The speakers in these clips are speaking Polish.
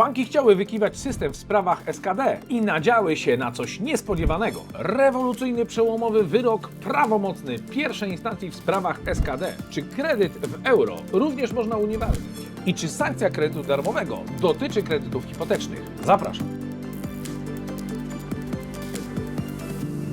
Banki chciały wykiwać system w sprawach SKD i nadziały się na coś niespodziewanego. Rewolucyjny, przełomowy wyrok prawomocny pierwszej instancji w sprawach SKD. Czy kredyt w euro również można unieważnić? I czy sankcja kredytu darmowego dotyczy kredytów hipotecznych? Zapraszam.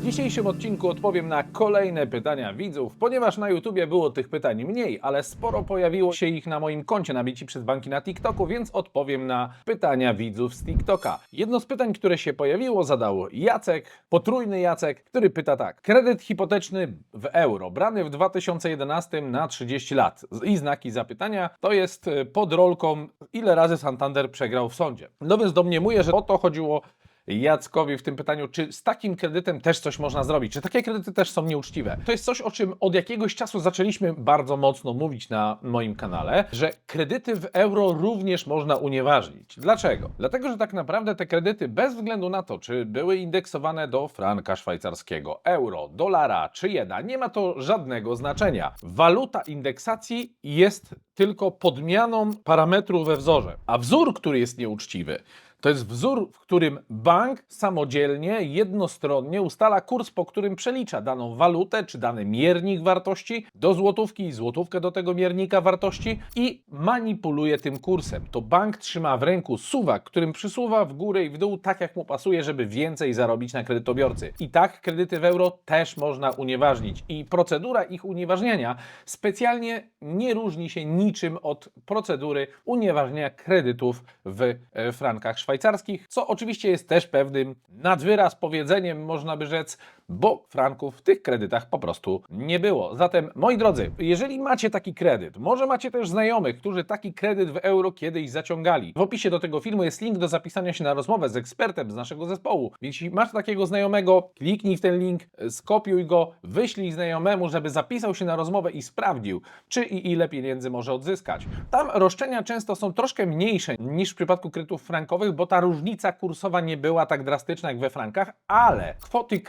Dzisiejszym odcinku odpowiem na kolejne pytania widzów, ponieważ na YouTubie było tych pytań mniej, ale sporo pojawiło się ich na moim koncie na Bici przez Banki na TikToku, więc odpowiem na pytania widzów z TikToka. Jedno z pytań, które się pojawiło, zadał Jacek, potrójny Jacek, który pyta tak. Kredyt hipoteczny w euro, brany w 2011 na 30 lat i znaki zapytania, to jest e, pod rolką, ile razy Santander przegrał w sądzie. No więc domniemuję, że o to chodziło Jackowi w tym pytaniu, czy z takim kredytem też coś można zrobić? Czy takie kredyty też są nieuczciwe? To jest coś, o czym od jakiegoś czasu zaczęliśmy bardzo mocno mówić na moim kanale, że kredyty w euro również można unieważnić. Dlaczego? Dlatego, że tak naprawdę te kredyty, bez względu na to, czy były indeksowane do franka szwajcarskiego, euro, dolara czy jena, nie ma to żadnego znaczenia. Waluta indeksacji jest tylko podmianą parametru we wzorze, a wzór, który jest nieuczciwy, to jest wzór, w którym bank samodzielnie, jednostronnie ustala kurs, po którym przelicza daną walutę czy dany miernik wartości do złotówki i złotówkę do tego miernika wartości i manipuluje tym kursem. To bank trzyma w ręku suwak, którym przysuwa w górę i w dół tak jak mu pasuje, żeby więcej zarobić na kredytobiorcy. I tak kredyty w euro też można unieważnić. I procedura ich unieważniania specjalnie nie różni się niczym od procedury unieważniania kredytów w e, frankach szwajcarskich, co oczywiście jest też pewnym nadwyraz powiedzeniem, można by rzec, bo franków w tych kredytach po prostu nie było. Zatem, moi drodzy, jeżeli macie taki kredyt, może macie też znajomych, którzy taki kredyt w euro kiedyś zaciągali. W opisie do tego filmu jest link do zapisania się na rozmowę z ekspertem z naszego zespołu. Więc jeśli masz takiego znajomego, kliknij w ten link, skopiuj go, wyślij znajomemu, żeby zapisał się na rozmowę i sprawdził, czy i ile pieniędzy może odzyskać. Tam roszczenia często są troszkę mniejsze niż w przypadku kredytów frankowych, bo ta różnica kursowa nie była tak drastyczna jak we frankach, ale kwoty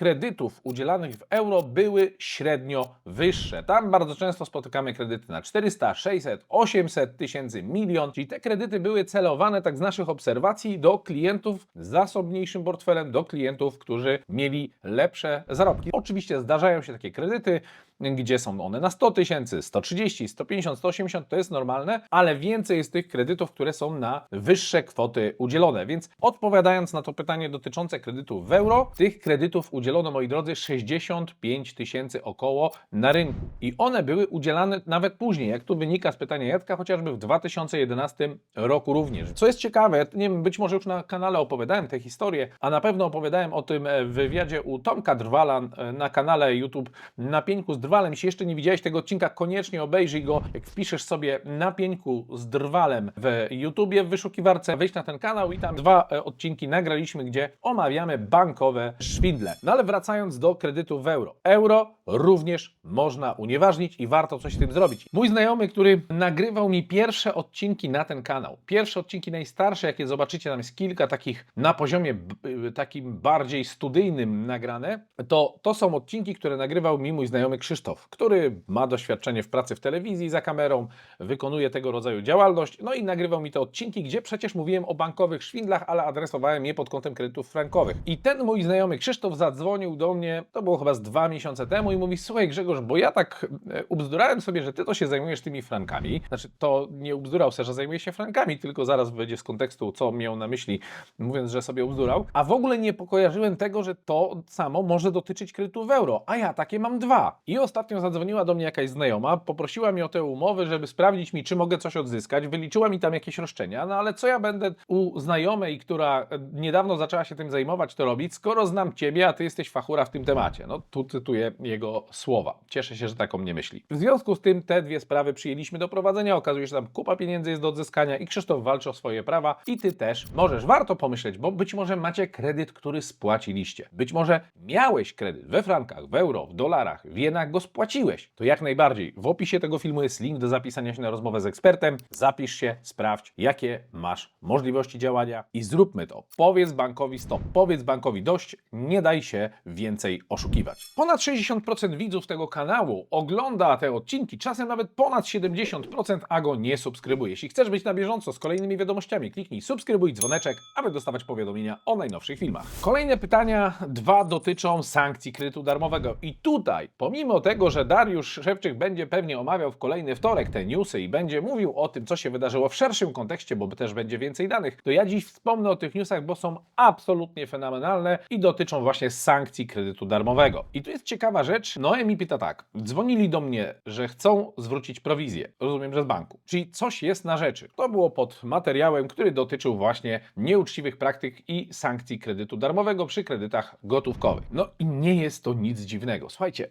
kredytów udzielanych w euro były średnio wyższe. Tam bardzo często spotykamy kredyty na 400, 600, 800 tysięcy, milion, czyli te kredyty były celowane, tak z naszych obserwacji, do klientów z zasobniejszym portfelem, do klientów, którzy mieli lepsze zarobki. Oczywiście zdarzają się takie kredyty, gdzie są one na 100 tysięcy, 130, 150, 180, to jest normalne, ale więcej jest tych kredytów, które są na wyższe kwoty udzielone. Więc odpowiadając na to pytanie dotyczące kredytów w euro, tych kredytów udzielono, moi drodzy, 65 tysięcy około na rynku. I one były udzielane nawet później, jak tu wynika z pytania Jacka, chociażby w 2011 roku również. Co jest ciekawe, nie wiem, być może już na kanale opowiadałem tę historię, a na pewno opowiadałem o tym w wywiadzie u Tomka Drwala e, na kanale YouTube Na Pieńku z Drwalem. Jeśli jeszcze nie widziałeś tego odcinka, koniecznie obejrzyj go. Jak wpiszesz sobie Na Pieńku z Drwalem w YouTubie, w wyszukiwarce, wejdź na ten kanał i tam dwa e, odcinki nagraliśmy, gdzie omawiamy bankowe szwindle. No ale wracając do kredytu w euro. Euro również można unieważnić i warto coś z tym zrobić. Mój znajomy, który nagrywał mi pierwsze odcinki na ten kanał, pierwsze odcinki najstarsze, jakie zobaczycie, tam jest kilka takich na poziomie b- takim bardziej studyjnym nagrane, to to są odcinki, które nagrywał mi mój znajomy Krzysztof, który ma doświadczenie w pracy w telewizji za kamerą, wykonuje tego rodzaju działalność, no i nagrywał mi te odcinki, gdzie przecież mówiłem o bankowych szwindlach, ale adresowałem je pod kątem kredytów frankowych. I ten mój znajomy Krzysztof zadzwonił do mnie, to było chyba z dwa miesiące temu i mówi, słuchaj Grzegorz, bo ja tak e, ubzdurałem sobie, że ty to się zajmujesz tymi frankami. Znaczy, to nie ubzdurał se, że zajmuje się frankami, tylko zaraz wyjdzie z kontekstu, co miał na myśli, mówiąc, że sobie ubzdurał. A w ogóle nie pokojarzyłem tego, że to samo może dotyczyć kredytu w euro. A ja takie mam dwa. I ostatnio zadzwoniła do mnie jakaś znajoma, poprosiła mnie o tę umowę, żeby sprawdzić mi, czy mogę coś odzyskać. Wyliczyła mi tam jakieś roszczenia, no ale co ja będę u znajomej, która e, niedawno zaczęła się tym zajmować, to robić, skoro znam ciebie, a ty jesteś fachura w tym temacie. No tu cytuję jego słowa. Cieszę się, że tak o mnie myśli. W związku z tym te dwie sprawy przyjęliśmy do prowadzenia. Okazuje się, że tam kupa pieniędzy jest do odzyskania i Krzysztof walczy o swoje prawa i ty też możesz. Warto pomyśleć, bo być może macie kredyt, który spłaciliście. Być może miałeś kredyt we frankach, w euro, w dolarach, w jenach spłaciłeś. To jak najbardziej. W opisie tego filmu jest link do zapisania się na rozmowę z ekspertem. Zapisz się, sprawdź, jakie masz możliwości działania i zróbmy to. Powiedz bankowi stop, powiedz bankowi dość, nie daj się więcej oszukiwać. Ponad 60% 80% widzów tego kanału ogląda te odcinki, czasem nawet ponad 70%, a go nie subskrybuje. Jeśli chcesz być na bieżąco z kolejnymi wiadomościami, kliknij subskrybuj dzwoneczek, aby dostawać powiadomienia o najnowszych filmach. Kolejne pytania, dwa dotyczą sankcji kredytu darmowego. I tutaj, pomimo tego, że Dariusz Szewczyk będzie pewnie omawiał w kolejny wtorek te newsy i będzie mówił o tym, co się wydarzyło w szerszym kontekście, bo też będzie więcej danych, to ja dziś wspomnę o tych newsach, bo są absolutnie fenomenalne i dotyczą właśnie sankcji kredytu darmowego. I tu jest ciekawa rzecz. Noemi pyta tak. Dzwonili do mnie, że chcą zwrócić prowizję. Rozumiem, że z banku. Czyli coś jest na rzeczy. To było pod materiałem, który dotyczył właśnie nieuczciwych praktyk i sankcji kredytu darmowego przy kredytach gotówkowych. No i nie jest to nic dziwnego. Słuchajcie,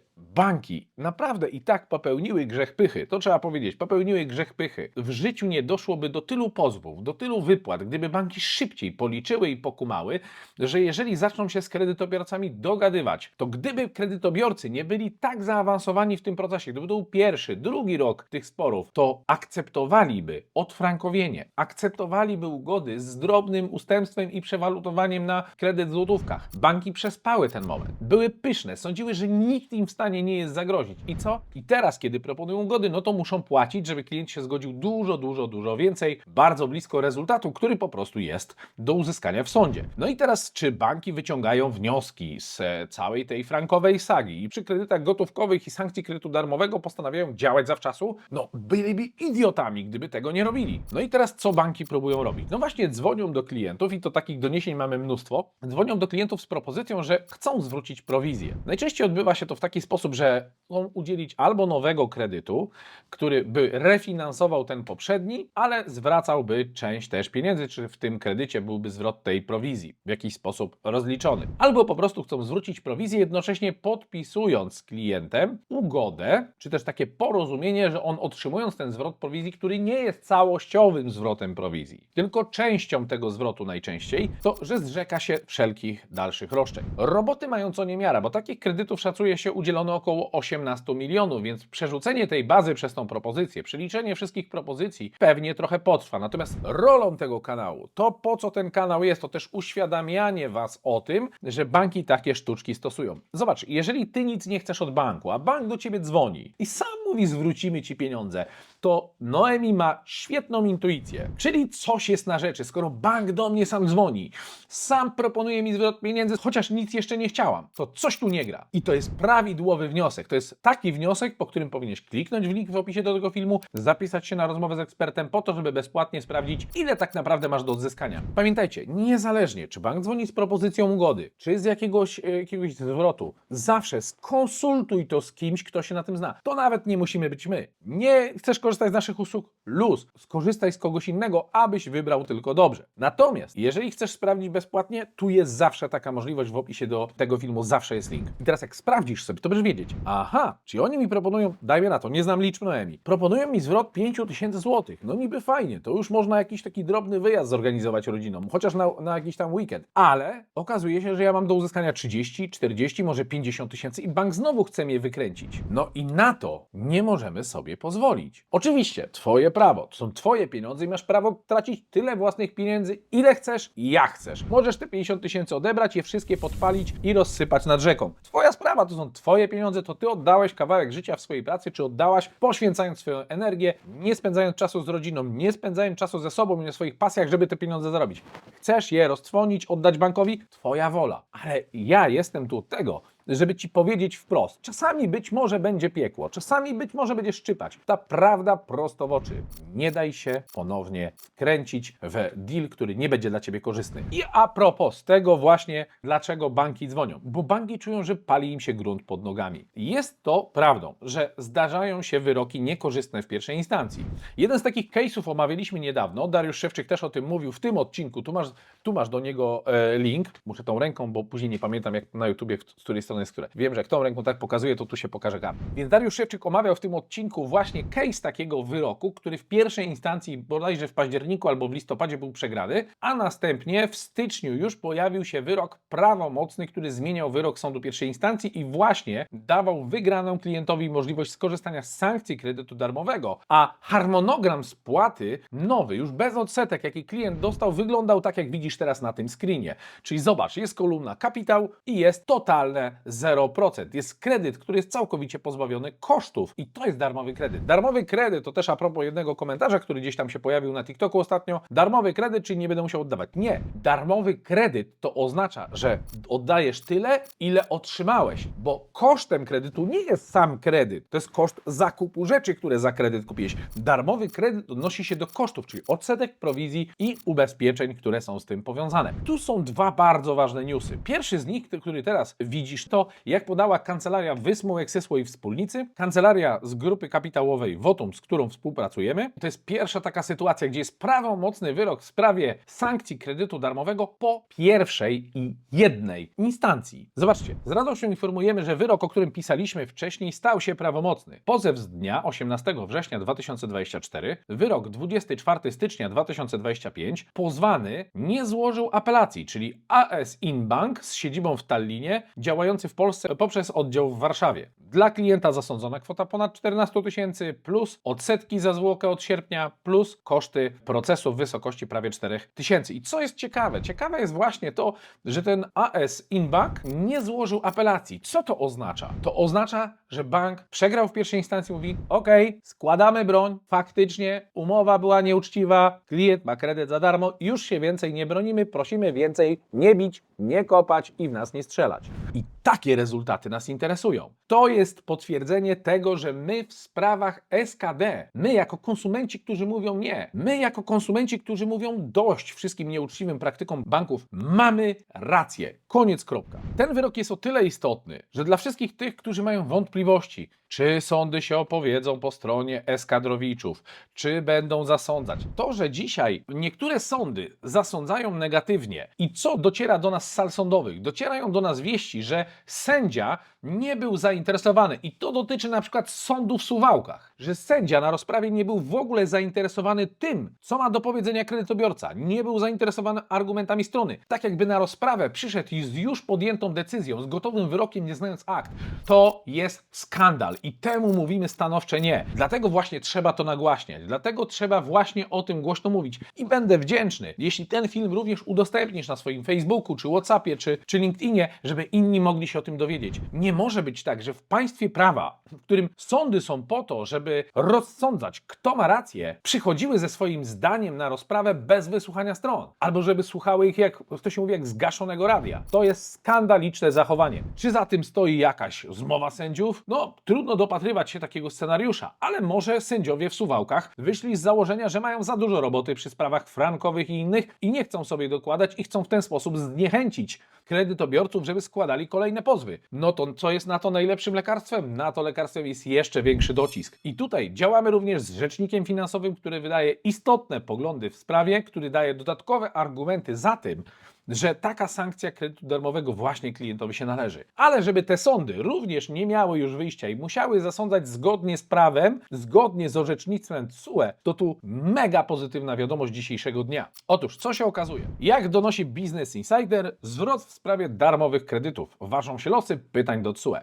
banki naprawdę i tak popełniły grzech pychy. To trzeba powiedzieć. Popełniły grzech pychy. W życiu nie doszłoby do tylu pozwów, do tylu wypłat, gdyby banki szybciej policzyły i pokumały, że jeżeli zaczną się z kredytobiorcami dogadywać, to gdyby kredytobiorcy nie byli tak zaawansowani w tym procesie, gdyby to był pierwszy, drugi rok tych sporów, to akceptowaliby odfrankowienie, akceptowaliby ugody z drobnym ustępstwem i przewalutowaniem na kredyt w złotówkach. Banki przespały ten moment. Były pyszne, sądziły, że nikt im w stanie nie jest zagrozić. I co? I teraz, kiedy proponują ugody, no to muszą płacić, żeby klient się zgodził dużo, dużo, dużo więcej, bardzo blisko rezultatu, który po prostu jest do uzyskania w sądzie. No i teraz, czy banki wyciągają wnioski z e, całej tej frankowej sagi i przy kredytach gotówkowych i sankcji kredytu darmowego postanawiają działać zawczasu? No, byliby idiotami, gdyby tego nie robili. No i teraz, co banki próbują robić? No właśnie, dzwonią do klientów i to takich doniesień mamy mnóstwo. Dzwonią do klientów z propozycją, że chcą zwrócić prowizję. Najczęściej odbywa się to w taki sposób, że chcą udzielić albo nowego kredytu, który by refinansował ten poprzedni, ale zwracałby część też pieniędzy, czy w tym kredycie byłby zwrot tej prowizji w jakiś sposób rozliczony. Albo po prostu chcą zwrócić prowizję, jednocześnie podpisując z klientem ugodę, czy też takie porozumienie, że on otrzymując ten zwrot prowizji, który nie jest całościowym zwrotem prowizji, tylko częścią tego zwrotu najczęściej, to że zrzeka się wszelkich dalszych roszczeń. Roboty mają co niemiara, bo takich kredytów szacuje się udzielono około 18 milionów, więc przerzucenie tej bazy przez tą propozycję, przeliczenie wszystkich propozycji pewnie trochę potrwa. Natomiast rolą tego kanału, to po co ten kanał jest, to też uświadamianie Was o tym, że banki takie sztuczki stosują. Zobacz, jeżeli Ty nic nie chcesz od banku, a bank do Ciebie dzwoni i sam mówi zwrócimy Ci pieniądze, to Noemi ma świetną intuicję, czyli coś jest na rzeczy, skoro bank do mnie sam dzwoni, sam proponuje mi zwrot pieniędzy, chociaż nic jeszcze nie chciałam, to coś tu nie gra. I to jest prawidłowy wniosek. To jest taki wniosek, po którym powinieneś kliknąć w link w opisie do tego filmu, zapisać się na rozmowę z ekspertem po to, żeby bezpłatnie sprawdzić, ile tak naprawdę masz do odzyskania. Pamiętajcie, niezależnie czy bank dzwoni z propozycją ugody, czy z jakiegoś, e, jakiegoś zwrotu, zawsze skonsultuj to z kimś, kto się na tym zna. To nawet nie musimy być my. Nie chcesz korzystać z naszych usług? Luz. Skorzystaj z kogoś innego, abyś wybrał tylko dobrze. Natomiast, jeżeli chcesz sprawdzić bezpłatnie, tu jest zawsze taka możliwość w opisie do tego filmu, zawsze jest link. I teraz jak sprawdzisz sobie, to będziesz wiedzieć, aha, czy oni mi proponują, dajmy na to, nie znam liczb Noemi, proponują mi zwrot 5000 złotych. No niby fajnie, to już można jakiś taki drobny wyjazd zorganizować rodzinom, chociaż na, na jakiś tam weekend. Ale okazuje się, że ja mam do uzyskania 30, 40, może 50 tysięcy i bank znowu chce mnie wykręcić. No i na to nie możemy sobie pozwolić. Oczywiście, twoje prawo, to są twoje pieniądze i masz prawo tracić tyle własnych pieniędzy, ile chcesz, jak chcesz. Możesz te 50 tysięcy odebrać, je wszystkie podpalić i rozsypać nad rzeką. Twoja sprawa, to są twoje pieniądze, to ty oddałeś kawałek życia w swojej pracy, czy oddałaś, poświęcając swoją energię, nie spędzając czasu z rodziną, nie spędzając czasu ze sobą i na swoich pasjach, żeby te pieniądze zarobić. Chcesz je roztrwonić, oddać bankowi? Twoja wola. Ale ja jestem tu od tego, żeby ci powiedzieć wprost. Czasami być może będzie piekło, czasami być może będzie szczypać. Ta prawda prosto w oczy. Nie daj się ponownie wkręcić w deal, który nie będzie dla ciebie korzystny. I a propos tego właśnie, dlaczego banki dzwonią. Bo banki czują, że pali im się grunt pod nogami. Jest to prawdą, że zdarzają się wyroki niekorzystne w pierwszej instancji. Jeden z takich case'ów omawialiśmy niedawno. Dariusz Szewczyk też o tym mówił w tym odcinku. Tu masz, tu masz do niego e, link. Muszę tą ręką, bo później nie pamiętam jak na YouTubie, z której strony które. Wiem, że jak tą ręką tak pokazuje, to tu się pokaże gap. Więc Dariusz Szewczyk omawiał w tym odcinku właśnie case takiego wyroku, który w pierwszej instancji bodajże w październiku albo w listopadzie był przegrany, a następnie w styczniu już pojawił się wyrok prawomocny, który zmieniał wyrok sądu pierwszej instancji i właśnie dawał wygraną klientowi możliwość skorzystania z sankcji kredytu darmowego, a harmonogram spłaty nowy, już bez odsetek, jaki klient dostał, wyglądał tak, jak widzisz teraz na tym screenie. Czyli zobacz, jest kolumna kapitał i jest totalne 0%. Jest kredyt, który jest całkowicie pozbawiony kosztów i to jest darmowy kredyt. Darmowy kredyt to też a propos jednego komentarza, który gdzieś tam się pojawił na TikToku ostatnio. Darmowy kredyt, czyli nie będę musiał oddawać. Nie. Darmowy kredyt to oznacza, że oddajesz tyle, ile otrzymałeś, bo kosztem kredytu nie jest sam kredyt, to jest koszt zakupu rzeczy, które za kredyt kupiłeś. Darmowy kredyt odnosi się do kosztów, czyli odsetek, prowizji i ubezpieczeń, które są z tym powiązane. Tu są dwa bardzo ważne newsy. Pierwszy z nich, który teraz widzisz, to jak podała kancelaria Wysmu, Eksesło i Wspólnicy, kancelaria z grupy kapitałowej Votum, z którą współpracujemy. To jest pierwsza taka sytuacja, gdzie jest prawomocny wyrok w sprawie sankcji kredytu darmowego po pierwszej i jednej instancji. Zobaczcie, z radością informujemy, że wyrok, o którym pisaliśmy wcześniej, stał się prawomocny. Pozew z dnia 18 września 2024, wyrok 24 stycznia 2025, pozwany nie złożył apelacji, czyli AS Inbank z siedzibą w Tallinie, działający w Polsce poprzez oddział w Warszawie. Dla klienta zasądzona kwota ponad 14 tysięcy, plus odsetki za zwłokę od sierpnia, plus koszty procesu w wysokości prawie 4 tysięcy. I co jest ciekawe? Ciekawe jest właśnie to, że ten AS Inbank nie złożył apelacji. Co to oznacza? To oznacza, że bank przegrał w pierwszej instancji, mówi: OK, składamy broń, faktycznie umowa była nieuczciwa, klient ma kredyt za darmo, już się więcej nie bronimy, prosimy więcej nie bić, nie kopać i w nas nie strzelać. I takie rezultaty nas interesują. To jest potwierdzenie tego, że my w sprawach SKD, my jako konsumenci, którzy mówią nie, my jako konsumenci, którzy mówią dość wszystkim nieuczciwym praktykom banków, mamy rację. Koniec, kropka. Ten wyrok jest o tyle istotny, że dla wszystkich tych, którzy mają wątpliwości, czy sądy się opowiedzą po stronie eskadrowiczów, czy będą zasądzać. To, że dzisiaj niektóre sądy zasądzają negatywnie i co dociera do nas z sal sądowych? Docierają do nas wieści, że sędzia nie był zainteresowany i to dotyczy na przykład sądu w Suwałkach, że sędzia na rozprawie nie był w ogóle zainteresowany tym, co ma do powiedzenia kredytobiorca, nie był zainteresowany argumentami strony. Tak jakby na rozprawę przyszedł z już podjętą decyzją, z gotowym wyrokiem, nie znając akt. To jest skandal i temu mówimy stanowcze nie. Dlatego właśnie trzeba to nagłaśniać, dlatego trzeba właśnie o tym głośno mówić i będę wdzięczny, jeśli ten film również udostępnisz na swoim Facebooku, czy Whatsappie, czy, czy LinkedInie, żeby inni mogli się o tym dowiedzieć. Nie może być tak, że w państwie prawa, w którym sądy są po to, żeby rozsądzać, kto ma rację, przychodziły ze swoim zdaniem na rozprawę bez wysłuchania stron, albo żeby słuchały ich, jak to się mówi, jak zgaszonego radia. To jest skandaliczne zachowanie. Czy za tym stoi jakaś zmowa sędziów? No, trudno dopatrywać się takiego scenariusza, ale może sędziowie w Suwałkach wyszli z założenia, że mają za dużo roboty przy sprawach frankowych i innych i nie chcą sobie dokładać i chcą w ten sposób zniechęcić kredytobiorców, żeby składali kolejne pozwy. No to co jest na to najlepszym lekarstwem? Na to lekarstwem jest jeszcze większy docisk. I tutaj działamy również z rzecznikiem finansowym, który wydaje istotne poglądy w sprawie, który daje dodatkowe argumenty za tym, że taka sankcja kredytu darmowego właśnie klientowi się należy. Ale żeby te sądy również nie miały już wyjścia i musiały zasądzać zgodnie z prawem, zgodnie z orzecznictwem TSUE, to tu mega pozytywna wiadomość dzisiejszego dnia. Otóż, co się okazuje? Jak donosi Business Insider, zwrot w sprawie darmowych kredytów. Ważą się losy pytań do TSUE.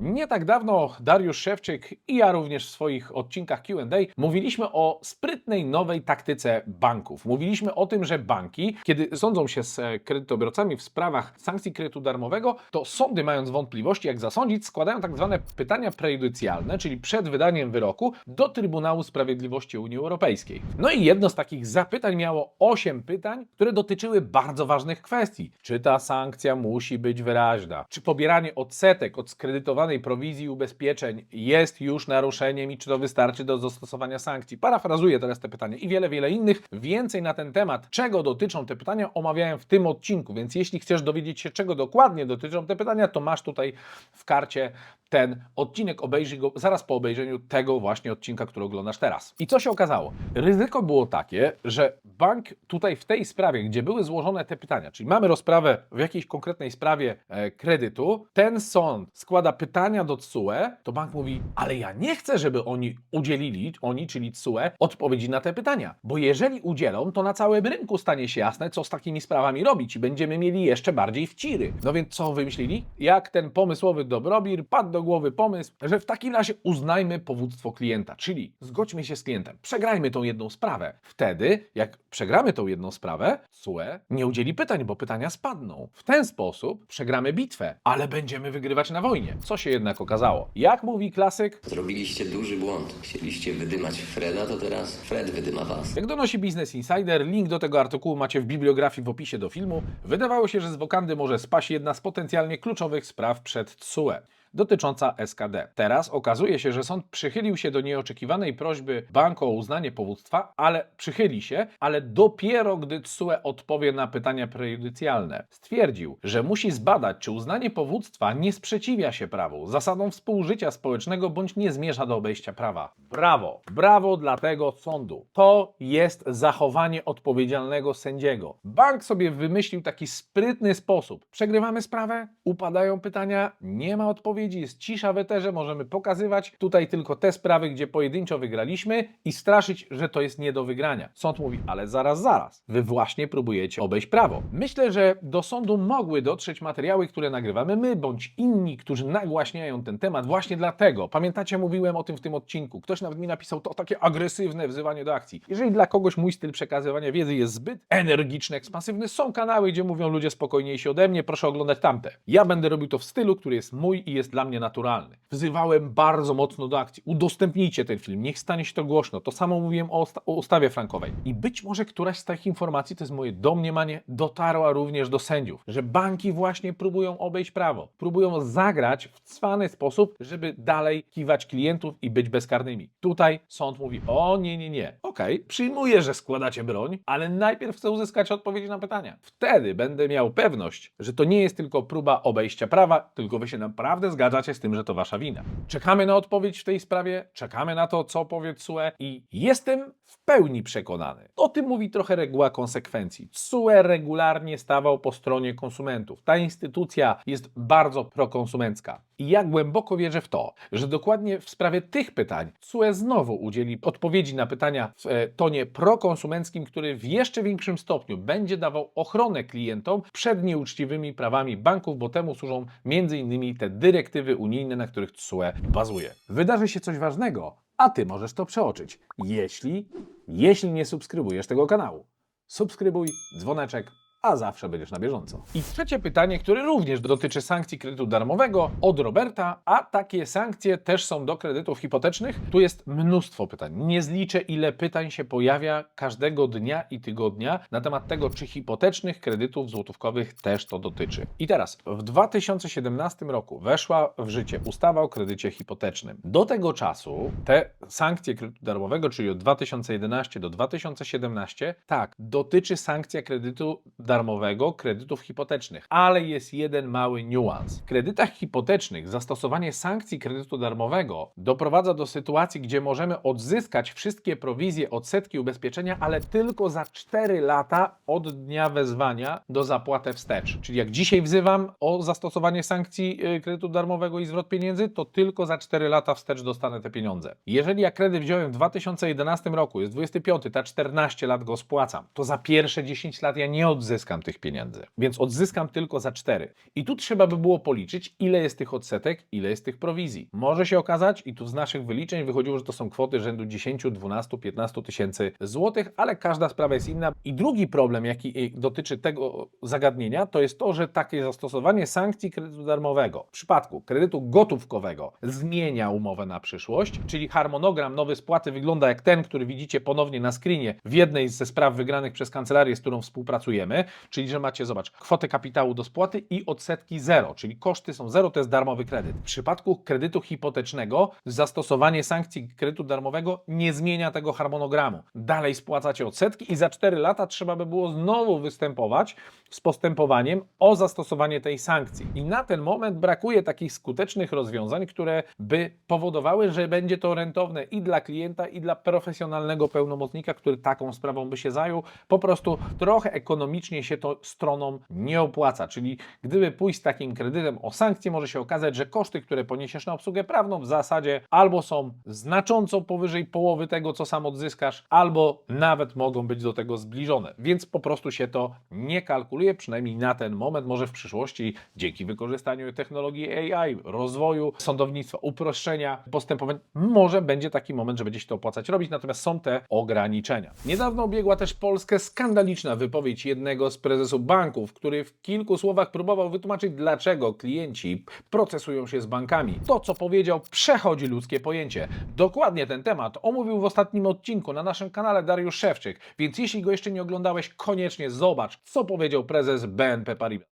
Nie tak dawno Dariusz Szewczyk i ja również w swoich odcinkach QA mówiliśmy o sprytnej nowej taktyce banków. Mówiliśmy o tym, że banki, kiedy sądzą się z e, kredytobiorcami w sprawach sankcji kredytu darmowego, to sądy, mając wątpliwości, jak zasądzić, składają tak zwane pytania prejudycjalne, czyli przed wydaniem wyroku, do Trybunału Sprawiedliwości Unii Europejskiej. No i jedno z takich zapytań miało 8 pytań, które dotyczyły bardzo ważnych kwestii. Czy ta sankcja musi być wyraźna? Czy pobieranie odsetek od skredytowanej prowizji ubezpieczeń jest już naruszeniem i czy to wystarczy do zastosowania sankcji? Parafrazuję teraz te pytania i wiele, wiele innych. Więcej na ten temat, czego dotyczą te pytania, omawiałem w tym odcinku, więc jeśli chcesz dowiedzieć się, czego dokładnie dotyczą te pytania, to masz tutaj w karcie ten odcinek, obejrzyj go zaraz po obejrzeniu tego właśnie odcinka, który oglądasz teraz. I co się okazało? Ryzyko było takie, że bank tutaj w tej sprawie, gdzie były złożone te pytania, czyli mamy rozprawę w jakiejś konkretnej sprawie e, kredytu, ten sąd składa pytania do TSUE, to bank mówi, ale ja nie chcę, żeby oni udzielili, oni, czyli TSUE, odpowiedzi na te pytania, bo jeżeli udzielą, to na całym rynku stanie się jasne, co z takimi sprawami robić i będziemy mieli jeszcze bardziej wciry. No więc co wymyślili? Jak ten pomysłowy dobrobir padł do głowy pomysł, że w takim razie uznajmy powództwo klienta, czyli zgodźmy się z klientem, przegrajmy tą jedną sprawę. Wtedy, jak przegramy tą jedną sprawę, SUE nie udzieli pytań, bo pytania spadną. W ten sposób przegramy bitwę, ale będziemy wygrywać na wojnie. Co się jednak okazało? Jak mówi klasyk, Zrobiliście duży błąd. Chcieliście wydymać Freda, to teraz Fred wydyma was. Jak donosi Business Insider, link do tego artykułu macie w bibliografii w opisie do filmu, wydawało się, że z wokandy może spaść jedna z potencjalnie kluczowych spraw przed TSUE dotycząca SKD. Teraz okazuje się, że sąd przychylił się do nieoczekiwanej prośby banku o uznanie powództwa, ale przychyli się, ale dopiero gdy TSUE odpowie na pytania prejudycjalne. Stwierdził, że musi zbadać, czy uznanie powództwa nie sprzeciwia się prawu, zasadom współżycia społecznego bądź nie zmierza do obejścia prawa. Brawo! Brawo dla tego sądu. To jest zachowanie odpowiedzialnego sędziego. Bank sobie wymyślił taki sprytny sposób. Przegrywamy sprawę, upadają pytania, nie ma odpowiedzi, jest cisza w eterze, możemy pokazywać tutaj tylko te sprawy, gdzie pojedynczo wygraliśmy i straszyć, że to jest nie do wygrania. Sąd mówi, ale zaraz, zaraz, wy właśnie próbujecie obejść prawo. Myślę, że do sądu mogły dotrzeć materiały, które nagrywamy my, bądź inni, którzy nagłaśniają ten temat. Właśnie dlatego, pamiętacie, mówiłem o tym w tym odcinku. Ktoś nawet mi napisał, to takie agresywne wzywanie do akcji. Jeżeli dla kogoś mój styl przekazywania wiedzy jest zbyt energiczny, ekspansywny, są kanały, gdzie mówią ludzie spokojniejsi ode mnie, proszę oglądać tamte. Ja będę robił to w stylu, który jest mój i jest dla mnie naturalny. Wzywałem bardzo mocno do akcji. Udostępnijcie ten film, niech stanie się to głośno. To samo mówiłem o, o ustawie frankowej. I być może któraś z tych informacji, to jest moje domniemanie, dotarła również do sędziów, że banki właśnie próbują obejść prawo. Próbują zagrać w cwany sposób, żeby dalej kiwać klientów i być bezkarnymi. Tutaj sąd mówi, o nie, nie, nie. Okej, przyjmuję, że składacie broń, ale najpierw chcę uzyskać odpowiedzi na pytania. Wtedy będę miał pewność, że to nie jest tylko próba obejścia prawa, tylko wy się naprawdę zgadzacie z tym, że to wasza wina. Czekamy na odpowiedź w tej sprawie, czekamy na to, co powie TSUE i jestem w pełni przekonany. O tym mówi trochę reguła konsekwencji. TSUE regularnie stawał po stronie konsumentów. Ta instytucja jest bardzo prokonsumencka. I ja głęboko wierzę w to, że dokładnie w sprawie tych pytań TSUE znowu udzieli odpowiedzi na pytania w e, tonie prokonsumenckim, który w jeszcze większym stopniu będzie dawał ochronę klientom przed nieuczciwymi prawami banków, bo temu służą m.in. te dyrektywy unijne, na których TSUE bazuje. Wydarzy się coś ważnego, a Ty możesz to przeoczyć, jeśli, jeśli nie subskrybujesz tego kanału. Subskrybuj, dzwoneczek, a zawsze będziesz na bieżąco. I trzecie pytanie, które również dotyczy sankcji kredytu darmowego od Roberta, a takie sankcje też są do kredytów hipotecznych. Tu jest mnóstwo pytań. Nie zliczę, ile pytań się pojawia każdego dnia i tygodnia na temat tego, czy hipotecznych kredytów złotówkowych też to dotyczy. I teraz, w 2017 roku weszła w życie ustawa o kredycie hipotecznym. Do tego czasu te sankcje kredytu darmowego, czyli od 2011 do 2017, tak, dotyczy sankcja kredytu darmowego kredytów hipotecznych, ale jest jeden mały niuans. W kredytach hipotecznych zastosowanie sankcji kredytu darmowego doprowadza do sytuacji, gdzie możemy odzyskać wszystkie prowizje, odsetki ubezpieczenia, ale tylko za 4 lata od dnia wezwania do zapłaty wstecz. Czyli jak dzisiaj wzywam o zastosowanie sankcji y, kredytu darmowego i zwrot pieniędzy, to tylko za 4 lata wstecz dostanę te pieniądze. Jeżeli ja kredyt wziąłem w 2011 roku, jest 25, ta 14 lat go spłacam, to za pierwsze 10 lat ja nie odzyskam tych pieniędzy. Więc odzyskam tylko za 4. I tu trzeba by było policzyć, ile jest tych odsetek, ile jest tych prowizji. Może się okazać, i tu z naszych wyliczeń wychodziło, że to są kwoty rzędu 10, 12, 15 tysięcy złotych, ale każda sprawa jest inna. I drugi problem, jaki y, dotyczy tego zagadnienia, to jest to, że takie zastosowanie sankcji kredytu darmowego w przypadku kredytu gotówkowego zmienia umowę na przyszłość, czyli harmonogram nowy spłaty wygląda jak ten, który widzicie ponownie na screenie w jednej ze spraw wygranych przez kancelarię, z którą współpracujemy, czyli że macie, zobacz, kwotę kapitału do spłaty i odsetki zero, czyli koszty są zero, to jest darmowy kredyt. W przypadku kredytu hipotecznego zastosowanie sankcji kredytu darmowego nie zmienia tego harmonogramu. Dalej spłacacie odsetki i za 4 lata trzeba by było znowu występować z postępowaniem o zastosowanie tej sankcji. I na ten moment brakuje takich skutecznych rozwiązań, które by powodowały, że będzie to rentowne i dla klienta, i dla profesjonalnego pełnomocnika, który taką sprawą by się zajął, po prostu trochę ekonomicznie faktycznie się to stronom nie opłaca. Czyli gdyby pójść z takim kredytem o sankcje, może się okazać, że koszty, które poniesiesz na obsługę prawną, w zasadzie albo są znacząco powyżej połowy tego, co sam odzyskasz, albo nawet mogą być do tego zbliżone. Więc po prostu się to nie kalkuluje, przynajmniej na ten moment. Może w przyszłości dzięki wykorzystaniu technologii AI, rozwoju sądownictwa, uproszczenia postępowań, może będzie taki moment, że będzie się to opłacać robić, natomiast są te ograniczenia. Niedawno obiegła też Polskę skandaliczna wypowiedź jednego z prezesów banków, który w kilku słowach próbował wytłumaczyć, dlaczego klienci procesują się z bankami. To, co powiedział, przechodzi ludzkie pojęcie. Dokładnie ten temat omówił w ostatnim odcinku na naszym kanale Dariusz Szewczyk, więc jeśli go jeszcze nie oglądałeś, koniecznie zobacz, co powiedział prezes BNP Paribas.